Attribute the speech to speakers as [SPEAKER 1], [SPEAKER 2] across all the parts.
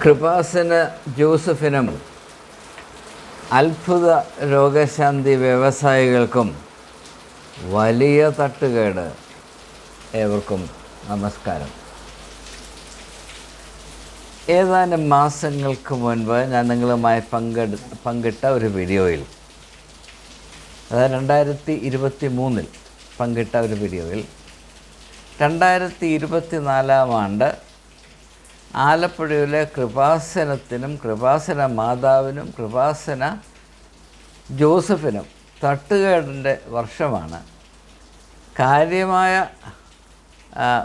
[SPEAKER 1] കൃപാസന ജോസഫിനും അത്ഭുത രോഗശാന്തി വ്യവസായികൾക്കും വലിയ തട്ടുകേട് ഏവർക്കും നമസ്കാരം. ഏതാനും മാസങ്ങൾക്ക് മുൻപ് ഞാൻ നിങ്ങളുമായി പങ്കെടു പങ്കിട്ട ഒരു വീഡിയോയിൽ അതായത് രണ്ടായിരത്തി ഇരുപത്തി മൂന്നിൽ പങ്കിട്ട ഒരു വീഡിയോയിൽ രണ്ടായിരത്തി ഇരുപത്തി നാലാം ആണ്ട് ആലപ്പുഴയിലെ കൃപാസനത്തിനും കൃപാസന മാതാവിനും കൃപാസന ജോസഫിനും തട്ടുകേടിന്റെ വർഷമാണ്. കാര്യമായ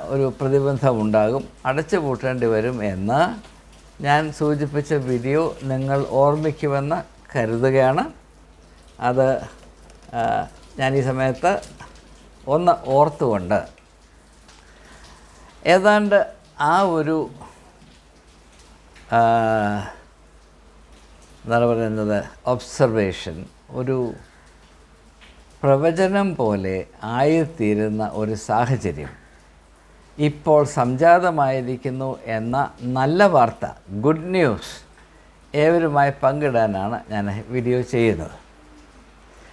[SPEAKER 1] ഒരു പ്രതിബന്ധമുണ്ടാകും. അടച്ചു പൂട്ടേണ്ടി വരും എന്ന് ഞാൻ സൂചിപ്പിച്ച വീഡിയോ നിങ്ങൾ ഓർമ്മിക്കുമെന്ന് കരുതുകയാണ്. അത് ഞാൻ ഈ സമയത്ത് ഒന്ന് ഓർത്തുകൊണ്ട് ഏതാണ്ട് ആ ഒരു എന്താണ് പറയുന്നത്? ഒബ്സർവേഷൻ ഒരു പ്രവചനം പോലെ ആയിത്തീരുന്ന ഒരു സാഹചര്യം. ഇപ്പോൾ സംജാതമായിരിക്കുന്നു എന്ന നല്ല വാർത്ത ഗുഡ് ന്യൂസ് ഏവരുമായി പങ്കിടാനാണ് ഞാൻ വീഡിയോ ചെയ്യുന്നത്.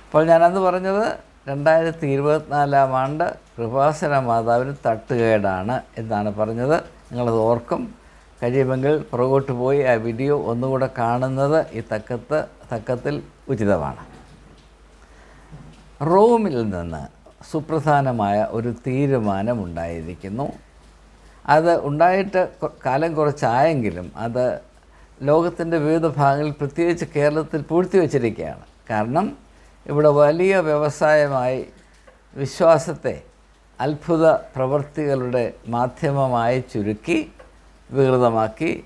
[SPEAKER 1] അപ്പോൾ ഞാനന്ന് പറഞ്ഞത് രണ്ടായിരത്തി ഇരുപത്തിനാലാം ആണ്ട് കൃപാസന മാതാവിന് തട്ടുകേടാണ് എന്നാണ് പറഞ്ഞത്. നിങ്ങളത് ഓർക്കും. കഴിയുമെങ്കിൽ പുറകോട്ട് പോയി ആ വീഡിയോ ഒന്നുകൂടെ കാണുന്നത് ഈ തക്കത്ത് തക്കത്തിൽ ഉചിതമാണ്. റോമിൽ നിന്ന് സുപ്രധാനമായ ഒരു തീരുമാനമുണ്ടായിരിക്കുന്നു. അത് ഉണ്ടായിട്ട് കാലം കുറച്ചായെങ്കിലും അത് ലോകത്തിന്റെ വിവിധ ഭാഗങ്ങളിൽ പ്രത്യേകിച്ച് കേരളത്തിൽ പൂഴ്ത്തിവെച്ചിരിക്കുകയാണ്. കാരണം ഇവിടെ വലിയ വ്യവസായമായി വിശ്വാസത്തെ അത്ഭുത പ്രവൃത്തികളുടെ മാധ്യമമായി ചുരുക്കി വികൃതമാക്കി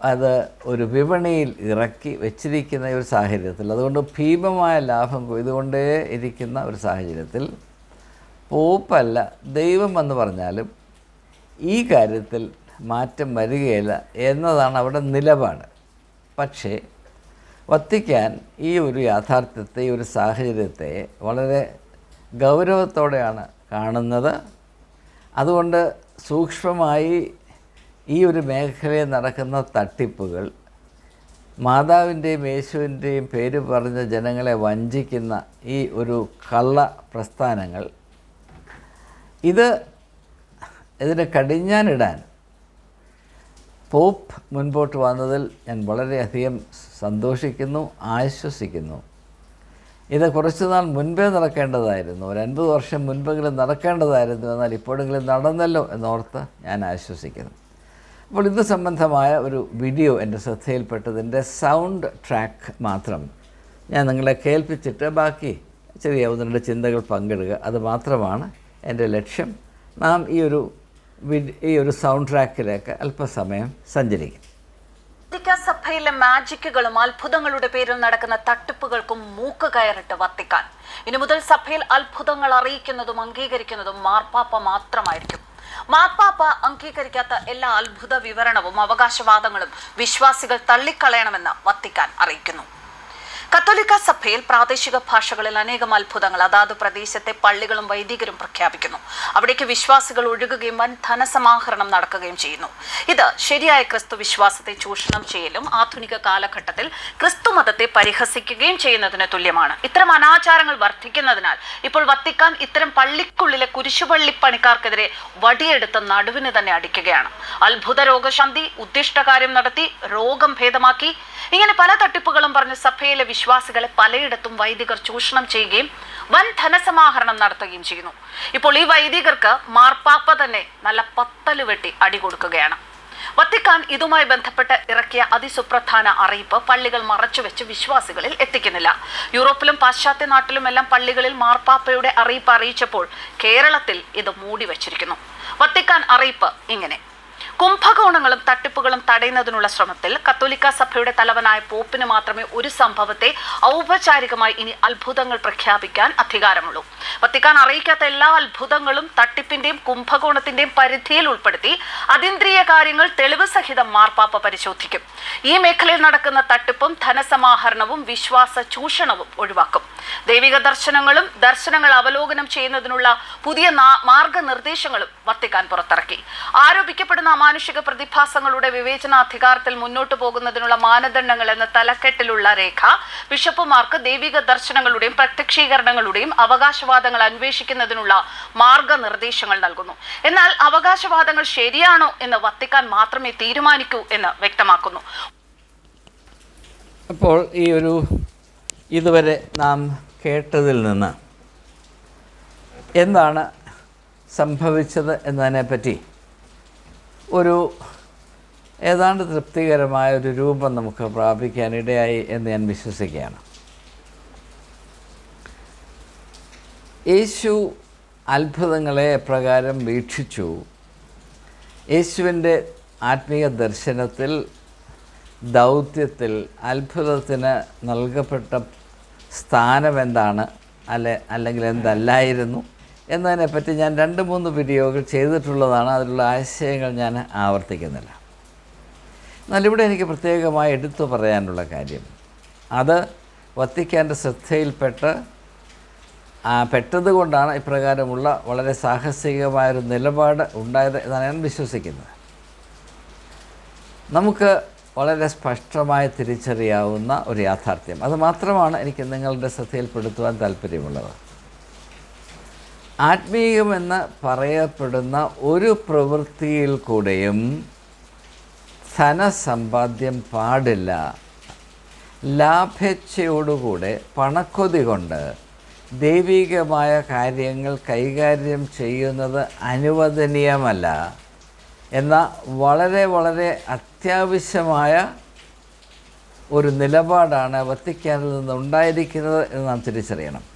[SPEAKER 1] അത് ഒരു വിപണിയിൽ ഇറക്കി വെച്ചിരിക്കുന്ന ഒരു സാഹചര്യത്തിൽ അതുകൊണ്ട് ഭീമമായ ലാഭം കൊയ്തുകൊണ്ടേ ഇരിക്കുന്ന ഒരു സാഹചര്യത്തിൽ പോപ്പല്ല ദൈവം എന്ന് പറഞ്ഞാലും ഈ കാര്യത്തിൽ മാറ്റം വരികയില്ല എന്നതാണ് അവിടെ നിലപാട്. പക്ഷേ വത്തിക്കാൻ ഈ ഒരു യാഥാർത്ഥ്യത്തെ ഈ ഒരു സാഹചര്യത്തെ വളരെ ഗൗരവത്തോടെയാണ് കാണുന്നത്. അതുകൊണ്ട് സൂക്ഷ്മമായി ഈ ഒരു മേഖലയിൽ നടക്കുന്ന തട്ടിപ്പുകൾ മാതാവിന്റെയും യേശുവിന്റെയും പേര് പറഞ്ഞ ജനങ്ങളെ വഞ്ചിക്കുന്ന ഈ ഒരു കള്ള പ്രസ്ഥാനങ്ങൾ ഇത് ഇതിന് കടിഞ്ഞാനിടാൻ പോപ്പ് മുൻപോട്ട് വന്നതിൽ ഞാൻ വളരെയധികം സന്തോഷിക്കുന്നു ആശ്വസിക്കുന്നു. ഇത് കുറച്ച് നാൾ മുൻപേ നടക്കേണ്ടതായിരുന്നു ഒരു അൻപത് വർഷം മുൻപെങ്കിലും നടക്കേണ്ടതായിരുന്നു എന്നാൽ ഇപ്പോഴെങ്കിലും നടന്നല്ലോ എന്നോർത്ത് ഞാൻ ആശ്വസിക്കുന്നു. അപ്പോൾ ഇത് സംബന്ധമായ ഒരു വീഡിയോ എന്റെ ശ്രദ്ധയിൽപ്പെട്ടതിന്റെ സൗണ്ട് ട്രാക്ക് മാത്രം ഞാൻ നിങ്ങളെ കേൾപ്പിച്ചിട്ട് ബാക്കി ചെറിയ ഒന്ന് രണ്ട് ചിന്തകൾ പങ്കിടുക. അത് മാത്രമാണ് എന്റെ ലക്ഷ്യം. നാം ഈ ഒരു ഈ ഒരു സൗണ്ട് ട്രാക്കിലേക്ക് അല്പസമയം സഞ്ചരിക്കും.
[SPEAKER 2] സഭയിലെ മാജിക്കുകളും അത്ഭുതങ്ങളുടെ പേരിൽ നടക്കുന്ന തട്ടിപ്പുകൾക്കും മൂക്ക് കയറിട്ട് വത്തിക്കാൻ. ഇനി മുതൽ സഭയിൽ അത്ഭുതങ്ങൾ അറിയിക്കുന്നതും അംഗീകരിക്കുന്നതും മാർപ്പാപ്പ മാത്രമായിരിക്കും. മാർപ്പാപ്പ അംഗീകരിക്കാത്ത എല്ലാ അത്ഭുത വിവരണവും അവകാശവാദങ്ങളും വിശ്വാസികൾ തള്ളിക്കളയണമെന്ന് വത്തിക്കാൻ അറിയിക്കുന്നു. കത്തോലിക്ക സഭയിൽ പ്രാദേശിക ഭാഷകളിൽ അനേകം അത്ഭുതങ്ങൾ അതാത് പ്രദേശത്തെ പള്ളികളും വൈദികരും പ്രഖ്യാപിക്കുന്നു. അവിടേക്ക് വിശ്വാസികൾ ഒഴുകുകയും വൻ ധനസമാഹരണം നടക്കുകയും ചെയ്യുന്നു. ഇത് ശരിയായ ക്രിസ്തു വിശ്വാസത്തെ ചൂഷണം ചെയ്യലും ആധുനിക കാലഘട്ടത്തിൽ ക്രിസ്തു മതത്തെ പരിഹസിക്കുകയും ചെയ്യുന്നതിന് തുല്യമാണ്. ഇത്തരം അനാചാരങ്ങൾ വർദ്ധിക്കുന്നതിനാൽ ഇപ്പോൾ വത്തിക്കാൻ ഇത്തരം പള്ളിക്കുള്ളിലെ കുരിശുപള്ളി പണിക്കാർക്കെതിരെ വടിയെടുത്ത് നടുവിന് തന്നെ അടിക്കുകയാണ്. അത്ഭുത രോഗശാന്തി ഉദ്ദിഷ്ടകാര്യം നടത്തി രോഗം ഭേദമാക്കി ഇങ്ങനെ പല തട്ടിപ്പുകളും പറഞ്ഞ് സഭയിലെ വിശ്വാസികളെ പലയിടത്തും വൈദികർ ചൂഷണം ചെയ്യുകയും വൻ ധനസമാഹരണം നടത്തുകയും ചെയ്യുന്നു. ഇപ്പോൾ ഈ വൈദികർക്ക് മാർപ്പാപ്പ തന്നെ നല്ല പത്തൽ വെട്ടി അടി കൊടുക്കുകയാണ്. വത്തിക്കാൻ ഇതുമായി ബന്ധപ്പെട്ട് ഇറക്കിയ അതിസുപ്രധാന അറിയിപ്പ് പള്ളികൾ മറച്ചുവെച്ച് വിശ്വാസികളിൽ എത്തിക്കുന്നില്ല. യൂറോപ്പിലും പാശ്ചാത്യ നാട്ടിലുമെല്ലാം പള്ളികളിൽ മാർപ്പാപ്പയുടെ അറിയിപ്പ് അറിയിച്ചപ്പോൾ കേരളത്തിൽ ഇത് മൂടി വച്ചിരിക്കുന്നു. വത്തിക്കാൻ അറിയിപ്പ് ഇങ്ങനെ. കുംഭകോണങ്ങളും തട്ടിപ്പുകളും തടയുന്നതിനുള്ള ശ്രമത്തിൽ കത്തോലിക്ക സഭയുടെ തലവനായ പോപ്പിന് മാത്രമേ ഒരു സംഭവത്തെ ഔപചാരികമായി ഇനി അത്ഭുതങ്ങൾ പ്രഖ്യാപിക്കാൻ അധികാരമുള്ളൂ. വത്തിക്കാൻ അറിയിക്കാത്ത എല്ലാ അത്ഭുതങ്ങളും തട്ടിപ്പിന്റെയും കുംഭകോണത്തിന്റെയും പരിധിയിൽ ഉൾപ്പെടുത്തി അതീന്ദ്രിയ കാര്യങ്ങൾ തെളിവ് സഹിതം മാർപ്പാപ്പ പരിശോധിക്കും. ഈ മേഖലയിൽ നടക്കുന്ന തട്ടിപ്പും ധനസമാഹരണവും വിശ്വാസ ചൂഷണവും ഒഴിവാക്കും. ദൈവിക ദർശനങ്ങളും ദർശനങ്ങൾ അവലോകനം ചെയ്യുന്നതിനുള്ള പുതിയ മാർഗനിർദ്ദേശങ്ങളും വത്തിക്കാൻ പുറത്തിറക്കി. ആരോപിക്കപ്പെടുന്ന അമാനുഷിക പ്രതിഭാസങ്ങളുടെ വിവേചനാധികാരത്തിൽ മുന്നോട്ടു പോകുന്നതിനുള്ള മാനദണ്ഡങ്ങൾ എന്ന തലക്കെട്ടിലുള്ള രേഖ ബിഷപ്പുമാർക്ക് ദൈവിക ദർശനങ്ങളുടെയും പ്രത്യക്ഷീകരണങ്ങളുടെയും അവകാശവാദങ്ങൾ അന്വേഷിക്കുന്നതിനുള്ള മാർഗനിർദ്ദേശങ്ങൾ നൽകുന്നു. എന്നാൽ അവകാശവാദങ്ങൾ ശരിയാണോ എന്ന് വത്തിക്കാൻ മാത്രമേ തീരുമാനിക്കൂ എന്ന് വ്യക്തമാക്കുന്നു.
[SPEAKER 1] അപ്പോൾ ഈ ഒരു ഇതുവരെ നാം കേട്ടതിൽ നിന്ന് എന്താണ് സംഭവിച്ചത് എന്നതിനെപ്പറ്റി ഒരു ഏതാണ്ട് തൃപ്തികരമായ ഒരു രൂപം നമുക്ക് പ്രാപിക്കാനിടയായി എന്ന് ഞാൻ വിശ്വസിക്കുകയാണ്. യേശു അത്ഭുതങ്ങളെ എപ്രകാരം വീക്ഷിച്ചു. യേശുവിന്റെ ആത്മീയ ദർശനത്തിൽ ദൗത്യത്തിൽ അത്ഭുതത്തിന് നൽകപ്പെട്ട സ്ഥാനം എന്താണ് അല്ലെ അല്ലെങ്കിൽ എന്തല്ലായിരുന്നു? എന്നതിനെപ്പറ്റി ഞാൻ രണ്ട് മൂന്ന് വീഡിയോകൾ ചെയ്തിട്ടുള്ളതാണ്. അതിലുള്ള ആശയങ്ങൾ ഞാൻ ആവർത്തിക്കുന്നില്ല. എന്നാൽ ഇവിടെ എനിക്ക് പ്രത്യേകമായി എടുത്തു പറയാനുള്ള കാര്യം. അത് വത്തിക്കാന്റെ ശ്രദ്ധയിൽപ്പെട്ട് പെട്ടതുകൊണ്ടാണ് ഇപ്രകാരമുള്ള വളരെ സാഹസികമായൊരു നിലപാട് ഉണ്ടായത് എന്നാണ് ഞാൻ വിശ്വസിക്കുന്നത്. നമുക്ക് വളരെ സ്പഷ്ടമായി തിരിച്ചറിയാവുന്ന ഒരു യാഥാർത്ഥ്യം. അത് മാത്രമാണ് എനിക്ക് നിങ്ങളുടെ ശ്രദ്ധയിൽപ്പെടുത്തുവാൻ താല്പര്യമുള്ളത്. ആത്മീയമെന്ന് പറയപ്പെടുന്ന ഒരു പ്രവൃത്തിയിൽ കൂടെയും ധനസമ്പാദ്യം പാടില്ല. ലാഭേച്ഛയോടുകൂടെ പണക്കൊതി കൊണ്ട് ദൈവികമായ കാര്യങ്ങൾ കൈകാര്യം ചെയ്യുന്നത് അനുവദനീയമല്ല. എന്ന വളരെ വളരെ അത്യാവശ്യമായ ഒരു നിലപാടാണ് വത്തിക്കാനിൽ നിന്ന് ഉണ്ടായിരിക്കുന്നത് എന്ന് നാം തിരിച്ചറിയണം.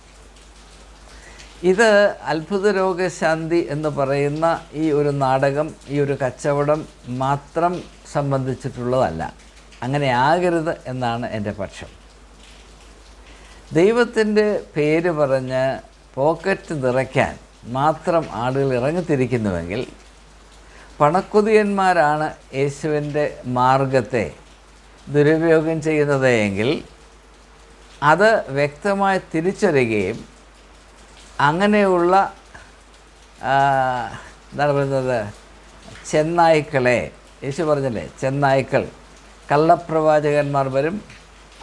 [SPEAKER 1] ഇത് അത്ഭുത രോഗശാന്തി എന്ന് പറയുന്ന ഈ ഒരു നാടകം ഈ ഒരു കച്ചവടം മാത്രം സംബന്ധിച്ചിട്ടുള്ളതല്ല. അങ്ങനെ ആകരുത് എന്നാണ് എന്റെ പക്ഷം. ദൈവത്തിന്റെ പേര് പറഞ്ഞ് പോക്കറ്റ് നിറയ്ക്കാൻ മാത്രം ആളുകൾ ഇറങ്ങിത്തിരിക്കുന്നുവെങ്കിൽ പണക്കുതിയന്മാരാണ് യേശുവിന്റെ മാർഗത്തെ ദുരുപയോഗം ചെയ്യുന്നത് എങ്കിൽ അത് വ്യക്തമായി തിരിച്ചറിയുകയും അങ്ങനെയുള്ള എന്താണ് പറയുന്നത്? ചെന്നായ്ക്കളെ. യേശു പറഞ്ഞല്ലേ? ചെന്നായ്ക്കൾ. കള്ളപ്രവാചകന്മാർ വരും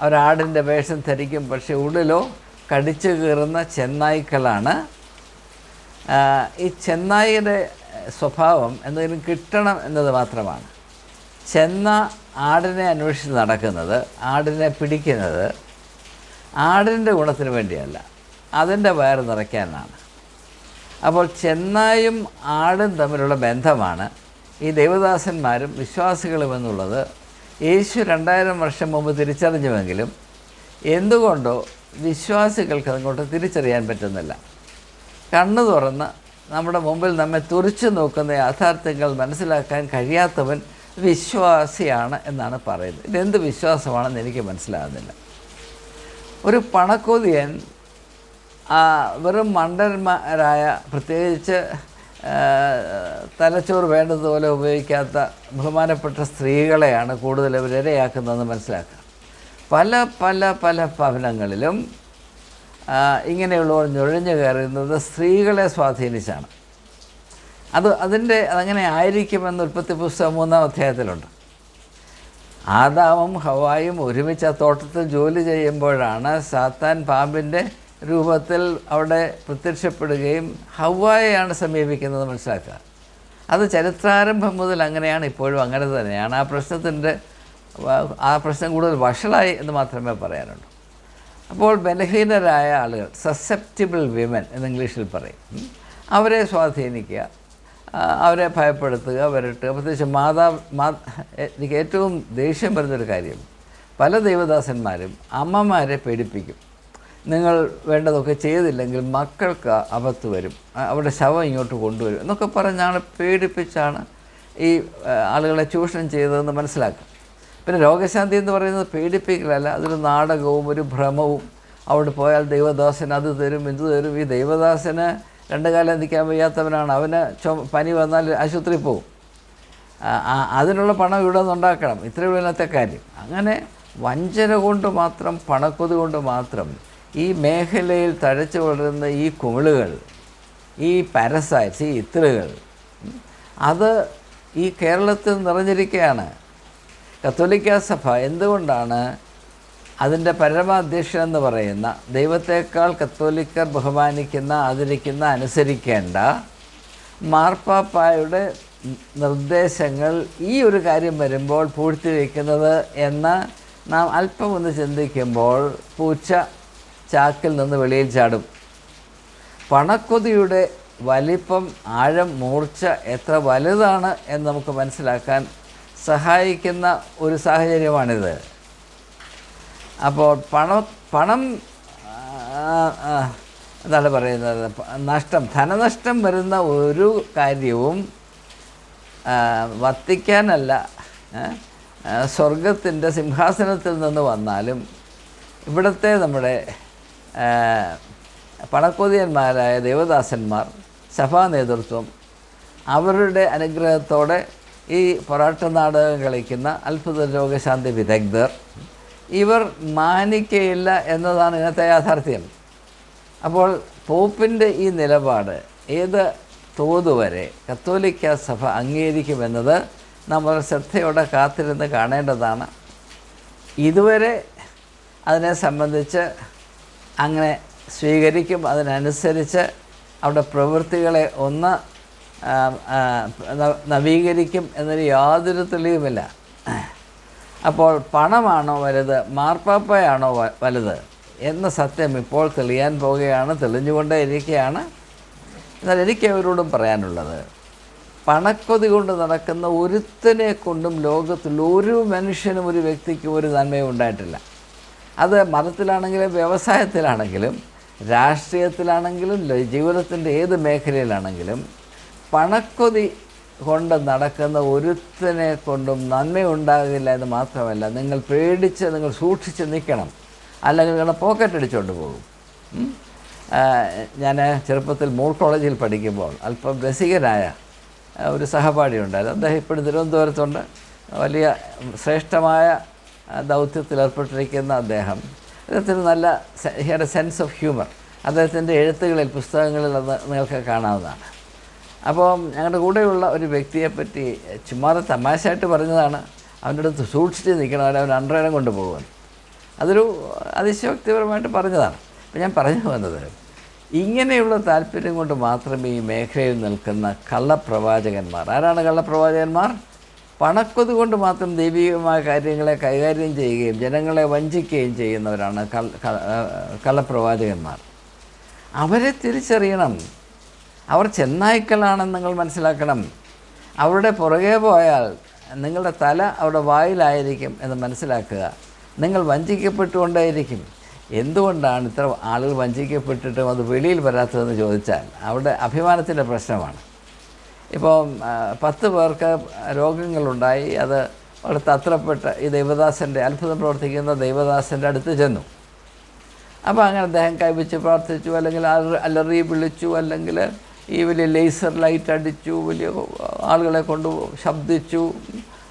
[SPEAKER 1] അവരാടിന്റെ വേഷം ധരിക്കും പക്ഷേ ഉള്ളിലോ കടിച്ചു കീറുന്ന ചെന്നായ്ക്കളാണ്. ഈ ചെന്നായിയുടെ സ്വഭാവം എന്തെങ്കിലും കിട്ടണം എന്നത് മാത്രമാണ്. ചെന്ന ആടിനെ അന്വേഷിച്ച് നടക്കുന്നത് ആടിനെ പിടിക്കുന്നത് ആടിന്റെ ഗുണത്തിന് വേണ്ടിയല്ല. അതിന്റെ വയറ് നിറയ്ക്കാനാണ്. അപ്പോൾ ചെന്നായും ആടും തമ്മിലുള്ള ബന്ധമാണ്. ഈ ദേവദാസന്മാരും വിശ്വാസികളും എന്നുള്ളത് യേശു രണ്ടായിരം വർഷം മുമ്പ് തിരിച്ചറിഞ്ഞുവെങ്കിലും എന്തുകൊണ്ടോ വിശ്വാസികൾക്ക് അതുകൊണ്ട് തിരിച്ചറിയാൻ പറ്റുന്നില്ല. കണ്ണു തുറന്ന് നമ്മുടെ മുമ്പിൽ നമ്മെ തുറിച്ചു നോക്കുന്ന യാഥാർത്ഥ്യങ്ങൾ മനസ്സിലാക്കാൻ കഴിയാത്തവൻ വിശ്വാസിയാണ് എന്നാണ് പറയുന്നത്. ഇതെന്ത് വിശ്വാസമാണെന്ന് എനിക്ക് മനസ്സിലാകുന്നില്ല. ഒരു പണക്കൊതിയൻ വെറും മണ്ടന്മാരായ പ്രത്യേകിച്ച് തലച്ചോറ് വേണ്ടതുപോലെ ഉപയോഗിക്കാത്ത ബഹുമാനപ്പെട്ട സ്ത്രീകളെയാണ് കൂടുതൽ അവർ ഇരയാക്കുന്നതെന്ന് മനസ്സിലാക്കുക. പല പല പല ഭവനങ്ങളിലും ഇങ്ങനെയുള്ളവർ നുഴഞ്ഞു കയറുന്നത് സ്ത്രീകളെ സ്വാധീനിച്ചാണ്. അത് അതിന്റെ അതങ്ങനെ ആയിരിക്കുമെന്ന് ഉൽപ്പത്തി പുസ്തകം മൂന്നാം അധ്യായത്തിലുണ്ട്. ആദാമും ഹവായും ഒരുമിച്ച് ആ തോട്ടത്തിൽ ജോലി ചെയ്യുമ്പോഴാണ് സാത്താൻ പാമ്പിന്റെ രൂപത്തിൽ അവിടെ പ്രത്യക്ഷപ്പെടുകയും ഹവായെയാണ് സമീപിക്കുന്നത് മനസ്സിലാക്കുക. അത് ചരിത്രാരംഭം മുതൽ അങ്ങനെയാണ് ഇപ്പോഴും അങ്ങനെ തന്നെയാണ്. ആ പ്രശ്നത്തിന്റെ ആ പ്രശ്നം കൂടുതൽ വഷളായി എന്ന് മാത്രമേ പറയാനുള്ളൂ. അപ്പോൾ ബലഹീനരായ ആളുകൾ സസെപ്റ്റിബിൾ വിമൻ എന്ന് ഇംഗ്ലീഷിൽ പറയും. അവരെ സ്വാധീനിക്കുക അവരെ ഭയപ്പെടുത്തുക വരട്ടുക. പ്രത്യേകിച്ച് മാതാ മാ എനിക്ക് ഏറ്റവും ദേഷ്യം വരുന്നൊരു കാര്യം പല ദൈവദാസന്മാരും അമ്മമാരെ പേടിപ്പിക്കും. നിങ്ങൾ വേണ്ടതൊക്കെ ചെയ്തില്ലെങ്കിൽ മക്കൾക്ക് അപത്ത് വരും. അവരുടെ ശവം ഇങ്ങോട്ട് കൊണ്ടുവരും. എന്നൊക്കെ പറഞ്ഞാണ് പേടിപ്പിച്ചാണ് ഈ ആളുകളെ ചൂഷണം ചെയ്തതെന്ന് മനസ്സിലാക്കുക പിന്നെ രോഗശാന്തി എന്ന് പറയുന്നത് പേടിപ്പിക്കലല്ല. അതൊരു നാടകവും ഒരു ഭ്രമവും. അവിടെ പോയാൽ ദൈവദാസൻ അത് തരും ഇത് തരും. ഈ ദൈവദാസന് രണ്ട് കാലം നിൽക്കാൻ വയ്യാത്തവനാണ്. അവന് ചോ പനി വന്നാൽ ആശുപത്രിയിൽ പോകും അതിനുള്ള പണം ഇവിടെ നിന്ന് ഉണ്ടാക്കണം. ഇത്രയും ഇന്നത്തെ കാര്യം. അങ്ങനെ വഞ്ചന കൊണ്ട് മാത്രം പണക്കൊതി കൊണ്ട് മാത്രം ഈ മേഖലയിൽ തഴച്ചു വളരുന്ന ഈ കുമിളുകൾ ഈ പാരസൈറ്റ്സ് ഈ ഇത്തിളുകൾ അത് ഈ കേരളത്തിൽ നിറഞ്ഞിരിക്കുകയാണ്. കത്തോലിക്ക സഭ എന്തുകൊണ്ടാണ് അതിന്റെ പരമാധ്യക്ഷൻ എന്ന് പറയുന്ന ദൈവത്തേക്കാൾ കത്തോലിക്കർ ബഹുമാനിക്കുന്ന ആദരിക്കുന്ന അനുസരിക്കേണ്ട മാർപ്പാപ്പായുടെ നിർദ്ദേശങ്ങൾ ഈ ഒരു കാര്യം വരുമ്പോൾ പൂഴ്ത്തിവെക്കുന്നത് എന്ന് നാം അല്പം ഒന്ന് ചിന്തിക്കുമ്പോൾ പൂച്ച ചാക്കിൽ നിന്ന് വെളിയിൽ ചാടും. പണക്കൊതിയുടെ വലിപ്പം ആഴം മൂർച്ച എത്ര വലുതാണ് എന്ന് നമുക്ക് മനസ്സിലാക്കാൻ സഹായിക്കുന്ന ഒരു സാഹചര്യമാണിത്. അപ്പോൾ പണം പണം എന്താണ് പറയുന്നത്? നഷ്ടം ധനനഷ്ടം വരുന്ന ഒരു കാര്യവും വത്തിക്കാനല്ല സ്വർഗത്തിന്റെ സിംഹാസനത്തിൽ നിന്ന് വന്നാലും ഇവിടുത്തെ നമ്മുടെ പണക്കൊതിയന്മാരായ ദേവദാസന്മാർ സഭാ നേതൃത്വം അവരുടെ അനുഗ്രഹത്തോടെ ഈ പൊറാട്ട നാടകം കളിക്കുന്ന അത്ഭുത രോഗശാന്തി വിദഗ്ധർ ഇവർ മാനിക്കയില്ല എന്നതാണ് ഇന്നത്തെ യാഥാർത്ഥ്യം. അപ്പോൾ പോപ്പിന്റെ ഈ നിലപാട് ഏത് തോതുവരെ കത്തോലിക്ക സഭ അംഗീകരിക്കുമെന്നത് നമ്മൾ ശ്രദ്ധയോടെ കാത്തിരുന്ന് കാണേണ്ടതാണ്. ഇതുവരെ അതിനെ സംബന്ധിച്ച് അങ്ങനെ സ്വീകരിക്കും. അതിനനുസരിച്ച് അവിടെ പ്രവൃത്തികളെ ഒന്ന് നവീകരിക്കും എന്നൊരു യാതൊരു തെളിവുമില്ല. അപ്പോൾ പണമാണോ വലുത് മാർപ്പാപ്പയാണോ വലുത് എന്ന സത്യം ഇപ്പോൾ തെളിയാൻ പോവുകയാണ് തെളിഞ്ഞുകൊണ്ടേ ഇരിക്കുകയാണ് എന്നാൽ എനിക്ക് അവരോടും പറയാനുള്ളത് പണക്കൊതി കൊണ്ട് നടക്കുന്ന ഒരുത്തനെ കൊണ്ടും ലോകത്തിൽ ഒരു മനുഷ്യനും ഒരു വ്യക്തിക്കും ഒരു നന്മയും ഉണ്ടായിട്ടില്ല. അത് മതത്തിലാണെങ്കിലും വ്യവസായത്തിലാണെങ്കിലും രാഷ്ട്രീയത്തിലാണെങ്കിലും ജീവിതത്തിന്റെ ഏത് മേഖലയിലാണെങ്കിലും പണക്കൊതി കൊണ്ട് നടക്കുന്ന ഒരുത്തിനെ കൊണ്ടും നന്മയുണ്ടാകില്ല എന്ന് മാത്രമല്ല നിങ്ങൾ പേടിച്ച് നിങ്ങൾ സൂക്ഷിച്ച് നിൽക്കണം. അല്ലെങ്കിൽ നിങ്ങളുടെ പോക്കറ്റ് അടിച്ചുകൊണ്ട് പോകും. ഞാൻ ചെറുപ്പത്തിൽ മൂർ കോളേജിൽ പഠിക്കുമ്പോൾ അല്പം രസികനായ ഒരു സഹപാഠി ഉണ്ടായിരുന്നു അദ്ദേഹം ഇപ്പോഴും തിരുവനന്തപുരത്തുണ്ട്. വലിയ ശ്രേഷ്ഠമായ ദൗത്യത്തിൽ ഏർപ്പെട്ടിരിക്കുന്ന അദ്ദേഹം. അദ്ദേഹത്തിന് നല്ല ഹിയുടെ സെൻസ് ഓഫ് ഹ്യൂമർ അദ്ദേഹത്തിന്റെ എഴുത്തുകളിൽ പുസ്തകങ്ങളിൽ അത് നിങ്ങൾക്ക് കാണാവുന്നതാണ്. അപ്പോൾ ഞങ്ങളുടെ കൂടെയുള്ള ഒരു വ്യക്തിയെപ്പറ്റി ചുമ്മാതെ തമാശയായിട്ട് പറഞ്ഞതാണ്. അവന്റെ അടുത്ത് സൂക്ഷിച്ച് നിൽക്കണം അവൻ അണ്ടറേനം കൊണ്ടുപോകുമെന്ന് അതൊരു അതിശയോക്തിപരമായിട്ട് പറഞ്ഞതാണ്. അപ്പം ഞാൻ പറഞ്ഞു വന്നത് ഇങ്ങനെയുള്ള താല്പര്യം കൊണ്ട് മാത്രമേ ഈ മേഖലയിൽ നിൽക്കുന്ന കള്ളപ്രവാചകന്മാർ ആരാണ് കള്ളപ്രവാചകന്മാർ? പണക്കൊതു കൊണ്ട് മാത്രം ദൈവികമായ കാര്യങ്ങളെ കൈകാര്യം ചെയ്യുകയും ജനങ്ങളെ വഞ്ചിക്കുകയും ചെയ്യുന്നവരാണ് കൽ ക- ആ, അവരെ തിരിച്ചറിയണം. അവർ ചെന്നായ്ക്കളാണെന്ന് നിങ്ങൾ മനസ്സിലാക്കണം. അവരുടെ പുറകെ പോയാൽ നിങ്ങളുടെ തല അവിടെ വായിലായിരിക്കും എന്ന് മനസ്സിലാക്കുക. നിങ്ങൾ വഞ്ചിക്കപ്പെട്ടുകൊണ്ടേയിരിക്കും. എന്തുകൊണ്ടാണ് ഇത്ര ആളുകൾ വഞ്ചിക്കപ്പെട്ടിട്ടും അത് വെളിയിൽ വരാത്തതെന്ന് ചോദിച്ചാൽ അവിടെ അഭിമാനത്തിന്റെ പ്രശ്നമാണ്. ഇപ്പോൾ പത്ത് പേർക്ക് രോഗങ്ങളുണ്ടായി അത് അവിടെ തത്രപ്പെട്ട് ഈ ദൈവദാസന്റെ അത്ഭുതം പ്രവർത്തിക്കുന്ന ദൈവദാസന്റെ അടുത്ത് ചെന്നു. അപ്പോൾ അങ്ങനെ അദ്ദേഹം കൈവച്ച് പ്രാർത്ഥിച്ചു അല്ലെങ്കിൽ അലറി വിളിച്ചു അല്ലെങ്കിൽ ഈ വലിയ ലേസർ ലൈറ്റ് അടിച്ചു വലിയ ആളുകളെ കൊണ്ട് ശബ്ദിച്ചു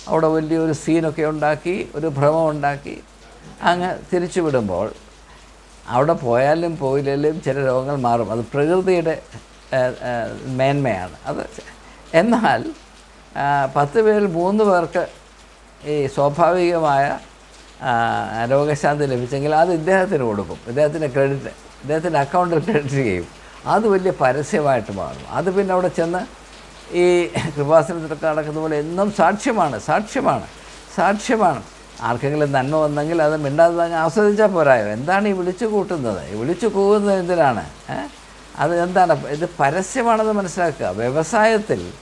[SPEAKER 1] അവിടെ വലിയൊരു സീനൊക്കെ ഉണ്ടാക്കി ഒരു ഭ്രമം ഉണ്ടാക്കി. അങ്ങ് തിരിച്ചു വിടുമ്പോൾ അവിടെ പോയാലും പോയില്ലെങ്കിലും ചില രോഗങ്ങൾ മാറും. അത് പ്രകൃതിയുടെ മേന്മയാണ്. അത് എന്നാൽ പത്ത് പേരിൽ മൂന്ന് പേർക്ക് ഈ സ്വാഭാവികമായ രോഗശാന്തി ലഭിച്ചെങ്കിൽ അത് ഇദ്ദേഹത്തിന് കൊടുക്കും. ഇദ്ദേഹത്തിന്റെ ക്രെഡിറ്റ് ഇദ്ദേഹത്തിന്റെ അക്കൗണ്ടിൽ ക്രെഡിറ്റ് ചെയ്യും. അത് വലിയ പരസ്യമായിട്ട് മാറും. അത് പിന്നെ അവിടെ ചെന്ന് ഈ കൃപാസനത്തിലൊക്കെ നടക്കുന്ന പോലെ എന്നും സാക്ഷ്യമാണ് സാക്ഷ്യമാണ് സാക്ഷ്യമാണ്. ആർക്കെങ്കിലും നന്മ വന്നെങ്കിൽ അത് മിണ്ടാതെ അങ്ങ് ആസ്വദിച്ചാൽ പോരായോ? എന്താണ് ഈ വിളിച്ചു കൂട്ടുന്നത്? ഈ വിളിച്ചു കൂവുന്നത് എന്തിനാണ്? ഏ? അത് എന്താണ്? ഇത് പരസ്യമാണെന്ന് മനസ്സിലാക്കുക. വ്യവസായത്തിൽ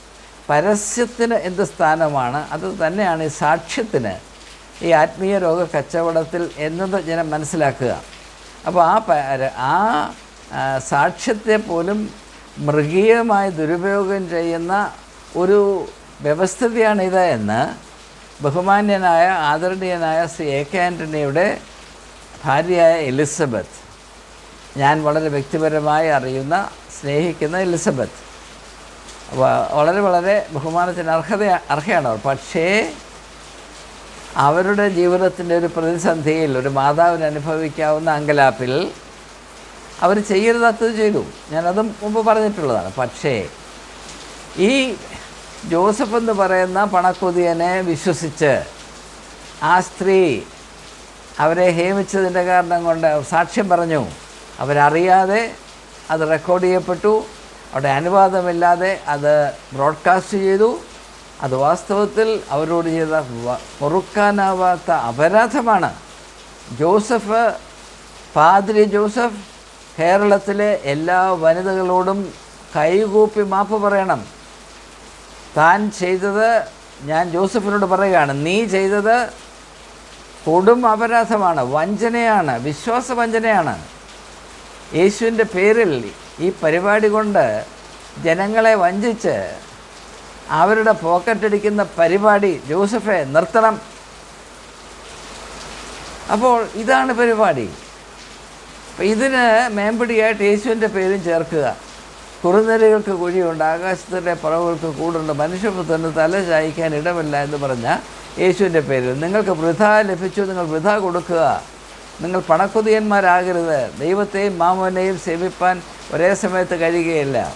[SPEAKER 1] പരസ്യത്തിന് എന്ത് സ്ഥാനമാണ്? അത് തന്നെയാണ് ഈ സാക്ഷ്യത്തിന്. ഈ ആത്മീയ രോഗ കച്ചവടത്തിൽ എന്നത് ജനം മനസ്സിലാക്കുക. അപ്പോൾ ആ ആ സാക്ഷ്യത്തെ പോലും മൃഗീയമായി ദുരുപയോഗം ചെയ്യുന്ന ഒരു വ്യവസ്ഥിതിയാണിത് എന്ന് ബഹുമാന്യനായ ആദരണീയനായ ശ്രീ എ കെ ആന്റണിയുടെ ഭാര്യയായ എലിസബത്ത് ഞാൻ വളരെ വ്യക്തിപരമായി അറിയുന്ന സ്നേഹിക്കുന്ന എലിസബത്ത്. വളരെ വളരെ ബഹുമാനത്തിന് അർഹത അർഹയാണ് അവർ. പക്ഷേ അവരുടെ ജീവിതത്തിന്റെ ഒരു പ്രതിസന്ധിയിൽ ഒരു മാതാവിന് അനുഭവിക്കാവുന്ന അങ്കലാപ്പിൽ അവർ ചെയ്യരുതാത്തത് ചെയ്തു. ഞാനതും മുമ്പ് പറഞ്ഞിട്ടുള്ളതാണ്. പക്ഷേ ഈ ജോസഫ് എന്ന് പറയുന്ന പണക്കൊതിയനെ വിശ്വസിച്ച് ആ സ്ത്രീ അവരെ ഹേമിച്ചതിന്റെ കാരണം കൊണ്ട് സാക്ഷ്യം പറഞ്ഞു. അവരറിയാതെ അത് റെക്കോർഡ് ചെയ്യപ്പെട്ടു. അവിടെ അനുവാദമില്ലാതെ അത് ബ്രോഡ്കാസ്റ്റ് ചെയ്തു. അത് വാസ്തവത്തിൽ അവരോട് ചെയ്ത പൊറുക്കാനാവാത്ത അപരാധമാണ്. ജോസഫ് പാതിരി ജോസഫ് കേരളത്തിലെ എല്ലാ വനിതകളോടും കൈകൂപ്പി മാപ്പ് പറയണം. താൻ ചെയ്തത് ഞാൻ ജോസഫിനോട് പറയുകയാണ്. നീ ചെയ്തത് കൊടും അപരാധമാണ്. വഞ്ചനയാണ്. വിശ്വാസവഞ്ചനയാണ്. യേശുവിന്റെ പേരിൽ ഈ പരിപാടി കൊണ്ട് ജനങ്ങളെ വഞ്ചിച്ച് അവരുടെ പോക്കറ്റടിക്കുന്ന പരിപാടി ജോസഫെ നിർത്തണം. അപ്പോൾ ഇതാണ് പരിപാടി. അപ്പം ഇതിന് മേമ്പടിയായിട്ട് യേശുവിന്റെ പേരും ചേർക്കുക. കുറുനരികൾക്ക് കുഴിയുണ്ട് ആകാശത്തിന്റെ പറവുകൾക്ക് കൂടുണ്ട് മനുഷ്യപുത്രന് തല ചായ്ക്കാൻ ഇടമില്ല എന്ന് പറഞ്ഞ യേശുവിന്റെ പേരിൽ നിങ്ങൾക്ക് വൃഥ ലഭിച്ചു നിങ്ങൾ വൃഥ കൊടുക്കുക. നിങ്ങൾ പണക്കൊതിയന്മാരാകരുത്. ദൈവത്തെയും മാമോനെയും സേവിപ്പാൻ ഒരേ സമയത്ത് കഴിയുകയില്ല.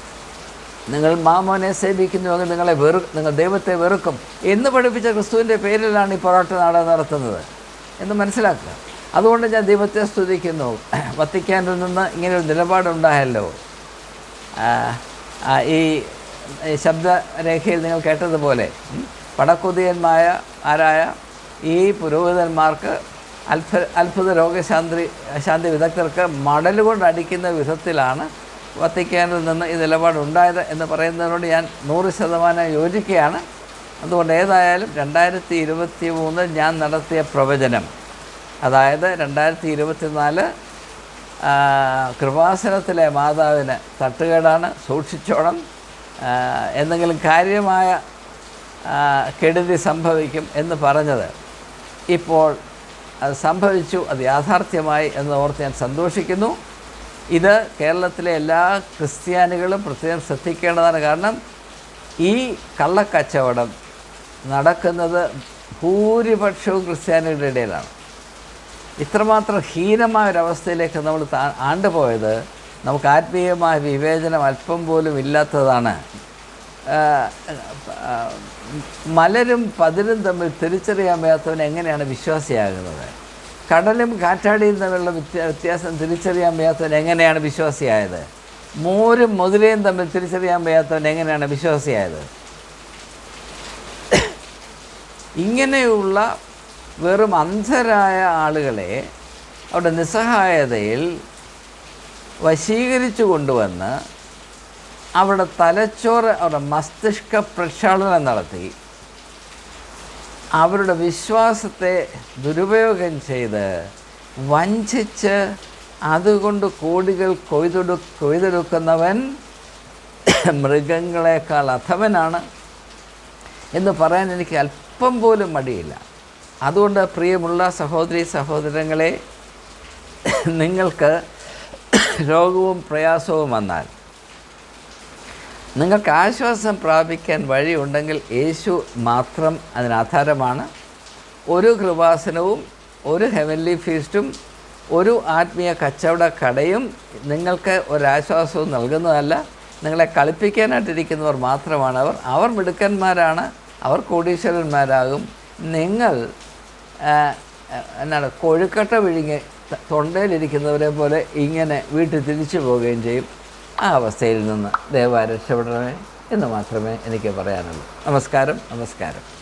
[SPEAKER 1] നിങ്ങൾ മാമോനെ സേവിക്കുന്നുവെങ്കിൽ നിങ്ങളെ വെറു നിങ്ങൾ ദൈവത്തെ വെറുക്കും. എന്ന് പഠിപ്പിച്ച ക്രിസ്തുവിന്റെ പേരിലാണ് ഈ പൊറോട്ട നാടകം നടത്തുന്നത്. എന്ന് മനസ്സിലാക്കുക. അതുകൊണ്ട് ഞാൻ ദൈവത്തെ സ്തുതിക്കുന്നു. വത്തിക്കാനിൽ നിന്ന് ഇങ്ങനെയൊരു നിലപാടുണ്ടായല്ലോ. ഈ ശബ്ദരേഖയിൽ നിങ്ങൾ കേട്ടതുപോലെ പടക്കുതിയന്മായ ആരായ ഈ പുരോഹിതന്മാർക്ക് അത്ഭുത അത്ഭുത രോഗശാന്തി ശാന്തി വിദഗ്ധർക്ക് മടൽ കൊണ്ട് അടിക്കുന്ന വിധത്തിലാണ് വത്തിക്കാനിൽ നിന്ന് ഈ നിലപാടുണ്ടായത് എന്ന് പറയുന്നതിനോട് ഞാൻ നൂറ് ശതമാനം യോജിക്കുകയാണ്. അതുകൊണ്ട് ഏതായാലും രണ്ടായിരത്തി ഇരുപത്തി മൂന്നിൽ ഞാൻ നടത്തിയ പ്രവചനം അതായത് രണ്ടായിരത്തി ഇരുപത്തി നാല് കൃപാസനത്തിലെ മാതാവിന് തട്ടുകേടാണ് സൂക്ഷിച്ചോണം എന്തെങ്കിലും കാര്യമായ കെടുതി സംഭവിക്കും എന്ന് പറഞ്ഞത്. ഇപ്പോൾ അത് സംഭവിച്ചു അത് യാഥാർത്ഥ്യമായി എന്ന് ഓർത്ത് ഞാൻ സന്തോഷിക്കുന്നു. ഇത് കേരളത്തിലെ എല്ലാ ക്രിസ്ത്യാനികളും പ്രത്യേകം ശ്രദ്ധിക്കേണ്ടതാണ് കാരണം ഈ കള്ളക്കച്ചവടം നടക്കുന്നത് ഭൂരിപക്ഷവും ക്രിസ്ത്യാനികളുടെ ഇടയിലാണ്. ഇത്രമാത്രം ഹീനമായ ഒരവസ്ഥയിലേക്ക് നമ്മൾ ആണ്ടുപോയത് നമുക്ക് ആത്മീയമായ വിവേചനം അല്പം പോലും ഇല്ലാത്തതാണ്. മലരും പതിരും തമ്മിൽ തിരിച്ചറിയാൻ വയ്യാത്തവൻ എങ്ങനെയാണ് വിശ്വാസിയാകുന്നത്? കടലും കാറ്റാടിയും തമ്മിലുള്ള വ്യത്യ- വ്യത്യാസം തിരിച്ചറിയാൻ വയ്യാത്തവൻ എങ്ങനെയാണ് വിശ്വാസിയായത്? മോരും മുതിരയും തമ്മിൽ തിരിച്ചറിയാൻ വയ്യാത്തവൻ എങ്ങനെയാണ് വിശ്വാസിയായത്? ഇങ്ങനെയുള്ള വെറും അന്ധരായ ആളുകളെ അവിടെ നിസ്സഹായതയിൽ വശീകരിച്ചു കൊണ്ടുവന്ന് അവിടെ തലച്ചോറ് അവരുടെ മസ്തിഷ്ക പ്രക്ഷാളനം നടത്തി. അവരുടെ വിശ്വാസത്തെ ദുരുപയോഗം ചെയ്ത് വഞ്ചിച്ച് അതുകൊണ്ട് കോടികൾ കൊയ്തെടു കൊയ്തെടുക്കുന്നവൻ മൃഗങ്ങളെക്കാൾ അധവനാണ് എന്ന് പറയാൻ എനിക്ക് അല്പം പോലും മടിയില്ല. അതുകൊണ്ട് പ്രിയമുള്ള സഹോദരി സഹോദരങ്ങളെ നിങ്ങൾക്ക് രോഗവും പ്രയാസവും വന്നാൽ നിങ്ങൾക്ക് ആശ്വാസം പ്രാപിക്കാൻ വഴിയുണ്ടെങ്കിൽ യേശു മാത്രം അതിനാധാരമാണ്. ഒരു കൃപാസനവും ഒരു ഹെവൻലി ഫീസ്റ്റും ഒരു ആത്മീയ കച്ചവട കടയും നിങ്ങൾക്ക് ഒരാശ്വാസവും നൽകുന്നതല്ല. നിങ്ങളെ കളിപ്പിക്കാനായിട്ടിരിക്കുന്നവർ മാത്രമാണ് അവർ. അവർ മിടുക്കന്മാരാണ് അവർ കോടീശ്വരന്മാരാകും. നിങ്ങൾ എന്നാണ് കൊഴുക്കട്ട വിഴുങ്ങി തൊണ്ടയിലിരിക്കുന്നവരെ പോലെ ഇങ്ങനെ വീട്ടിൽ തിരിച്ചു പോവുകയും ചെയ്യും. ആ അവസ്ഥയിൽ നിന്ന് ദയവായി രക്ഷപ്പെടണമേ എന്ന് മാത്രമേ എനിക്ക് പറയാനുള്ളൂ. നമസ്കാരം നമസ്കാരം.